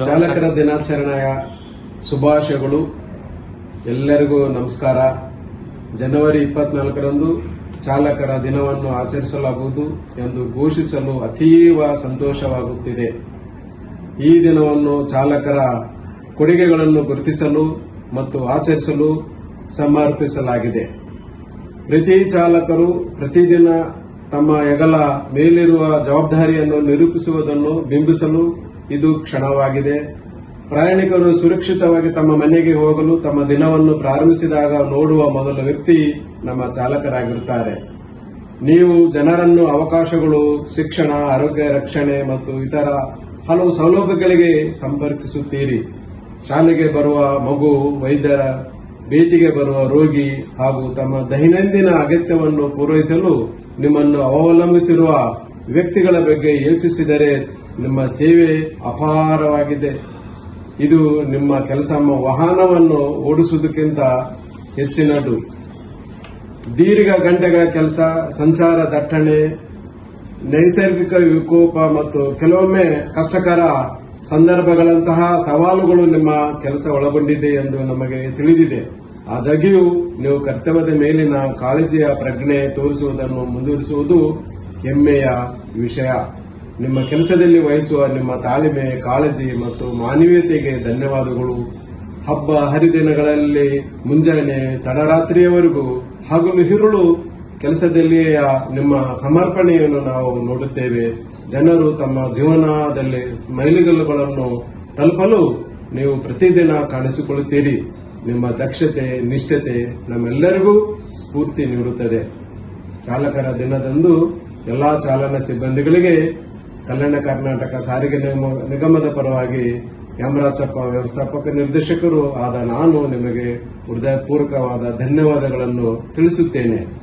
ಚಾಲಕರ ದಿನಾಚರಣೆಯ ಶುಭಾಶಯಗಳು. ಎಲ್ಲರಿಗೂ ನಮಸ್ಕಾರ. ಜನವರಿ ಇಪ್ಪತ್ನಾಲ್ಕರಂದು ಚಾಲಕರ ದಿನವನ್ನು ಆಚರಿಸಲಾಗುವುದು ಎಂದು ಘೋಷಿಸಲು ಅತೀವ ಸಂತೋಷವಾಗುತ್ತಿದೆ. ಈ ದಿನವನ್ನು ಚಾಲಕರ ಕೊಡುಗೆಗಳನ್ನು ಗುರುತಿಸಲು ಮತ್ತು ಆಚರಿಸಲು ಸಮರ್ಪಿಸಲಾಗಿದೆ. ಪ್ರತಿ ಚಾಲಕರು ಪ್ರತಿದಿನ ತಮ್ಮ ಹೆಗಲ ಮೇಲಿರುವ ಜವಾಬ್ದಾರಿಯನ್ನು ನಿರೂಪಿಸುವುದನ್ನು ಬಿಂಬಿಸಲು ಇದು ಕ್ಷಣವಾಗಿದೆ. ಪ್ರಯಾಣಿಕರು ಸುರಕ್ಷಿತವಾಗಿ ತಮ್ಮ ಮನೆಗೆ ಹೋಗಲು ತಮ್ಮ ದಿನವನ್ನು ಪ್ರಾರಂಭಿಸಿದಾಗ ನೋಡುವ ಮೊದಲ ವ್ಯಕ್ತಿ ನಮ್ಮ ಚಾಲಕರಾಗಿರುತ್ತಾರೆ. ನೀವು ಜನರನ್ನು ಅವಕಾಶಗಳು, ಶಿಕ್ಷಣ, ಆರೋಗ್ಯ ರಕ್ಷಣೆ ಮತ್ತು ಇತರ ಹಲವು ಸೌಲಭ್ಯಗಳಿಗೆ ಸಂಪರ್ಕಿಸುತ್ತೀರಿ. ಶಾಲೆಗೆ ಬರುವ ಮಗು, ವೈದ್ಯರ ಭೇಟಿಗೆ ಬರುವ ರೋಗಿ ಹಾಗೂ ತಮ್ಮ ದೈನಂದಿನ ಅಗತ್ಯವನ್ನು ಪೂರೈಸಲು ನಿಮ್ಮನ್ನು ಅವಲಂಬಿಸಿರುವ ವ್ಯಕ್ತಿಗಳ ಬಗ್ಗೆ ಯೋಚಿಸಿದರೆ ನಿಮ್ಮ ಸೇವೆ ಅಪಾರವಾಗಿದೆ. ಇದು ನಿಮ್ಮ ಕೆಲಸ ವಾಹನವನ್ನು ಓಡಿಸುವುದಕ್ಕಿಂತ ಹೆಚ್ಚಿನದು. ದೀರ್ಘ ಗಂಟೆಗಳ ಕೆಲಸ, ಸಂಚಾರ ದಟ್ಟಣೆ, ನೈಸರ್ಗಿಕ ವಿಕೋಪ ಮತ್ತು ಕೆಲವೊಮ್ಮೆ ಕಷ್ಟಕರ ಸಂದರ್ಭಗಳಂತಹ ಸವಾಲುಗಳು ನಿಮ್ಮ ಕೆಲಸ ಒಳಗೊಂಡಿದೆ ಎಂದು ನಮಗೆ ತಿಳಿದಿದೆ. ಆದಾಗ್ಯೂ ನೀವು ಕರ್ತವ್ಯದ ಮೇಲಿನ ಕಾಳಜಿಯ ಪ್ರಜ್ಞೆ ತೋರಿಸುವುದನ್ನು ಮುಂದುವರಿಸುವುದು ಹೆಮ್ಮೆಯ ವಿಷಯ. ನಿಮ್ಮ ಕೆಲಸದಲ್ಲಿ ವಹಿಸುವ ನಿಮ್ಮ ತಾಳಿಮೆ, ಕಾಳಜಿ ಮತ್ತು ಮಾನವೀಯತೆಗೆ ಧನ್ಯವಾದಗಳು. ಹಬ್ಬ ಹರಿದಿನಗಳಲ್ಲಿ ಮುಂಜಾನೆ ತಡರಾತ್ರಿಯವರೆಗೂ ಹಗಲು ಹಿರುಳು ಕೆಲಸದಲ್ಲಿಯ ನಿಮ್ಮ ಸಮರ್ಪಣೆಯನ್ನು ನಾವು ನೋಡುತ್ತೇವೆ. ಜನರು ತಮ್ಮ ಜೀವನದಲ್ಲಿ ಮೈಲಿಗಲ್ಲುಗಳನ್ನು ತಲುಪಲು ನೀವು ಪ್ರತಿದಿನ ಕಾಣಿಸಿಕೊಳ್ಳುತ್ತೀರಿ. ನಿಮ್ಮ ದಕ್ಷತೆ, ನಿಷ್ಠತೆ ನಮ್ಮೆಲ್ಲರಿಗೂ ಸ್ಫೂರ್ತಿ ನೀಡುತ್ತದೆ. ಚಾಲಕರ ದಿನದಂದು ಎಲ್ಲಾ ಚಾಲನಾ ಸಿಬ್ಬಂದಿಗಳಿಗೆ ಕಲ್ಯಾಣ ಕರ್ನಾಟಕ ಸಾರಿಗೆ ನಿಗಮ- ನಿಗಮದ ಪರವಾಗಿ ಯಮರಾಜಪ್ಪ ವ್ಯವಸ್ಥಾಪಕ ನಿರ್ದೇಶಕರು ಆದ ನಾನು ನಿಮಗೆ ಹೃದಯಪೂರ್ವಕವಾದ ಧನ್ಯವಾದಗಳನ್ನು ತಿಳಿಸುತ್ತೇನೆ.